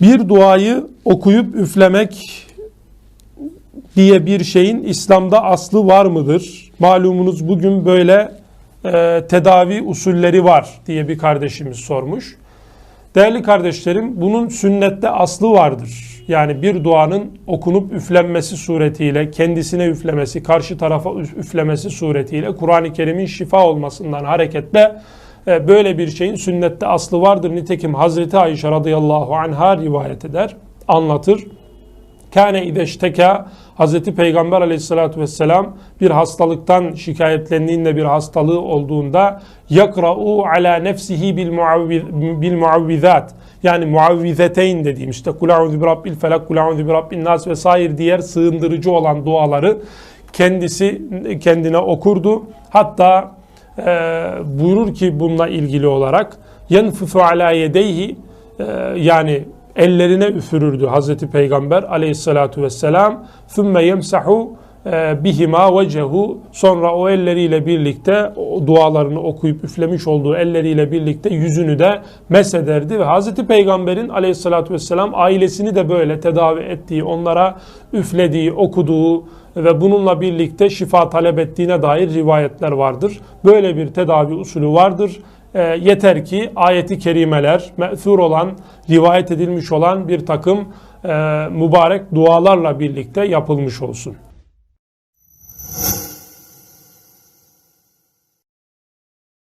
Bir duayı okuyup üflemek diye bir şeyin İslam'da aslı var mıdır? Malumunuz bugün böyle e, tedavi usulleri var diye bir kardeşimiz sormuş. Değerli kardeşlerim bunun sünnette aslı vardır. Yani bir duanın okunup üflenmesi suretiyle, kendisine üflemesi, karşı tarafa üf- üflemesi suretiyle Kur'an-ı Kerim'in şifa olmasından hareketle böyle bir şeyin sünnette aslı vardır. Nitekim Hazreti Ayşe radıyallahu anha rivayet eder, anlatır. Kâne ideşteka Hazreti Peygamber aleyhissalatü vesselam bir hastalıktan şikayetlendiğinde bir hastalığı olduğunda yakra'u ala nefsihi bil, muavviz- bil muavvizat yani muavvizeteyn dediğim işte kul a'udhu bi rabbil felak kul a'udhu bi rabbin nas vesaire diğer sığındırıcı olan duaları kendisi kendine okurdu. Hatta e, buyurur ki bununla ilgili olarak yenfufu ala yedeyhi e, yani ellerine üfürürdü Hazreti Peygamber aleyhissalatu vesselam. Thümme yemsahu bihima vecehu sonra o elleriyle birlikte o dualarını okuyup üflemiş olduğu elleriyle birlikte yüzünü de mesederdi ve Hazreti Peygamber'in aleyhissalatu vesselam ailesini de böyle tedavi ettiği, onlara üflediği, okuduğu ve bununla birlikte şifa talep ettiğine dair rivayetler vardır. Böyle bir tedavi usulü vardır. E, yeter ki ayeti kerimeler, me'thur olan, rivayet edilmiş olan bir takım e, mübarek dualarla birlikte yapılmış olsun.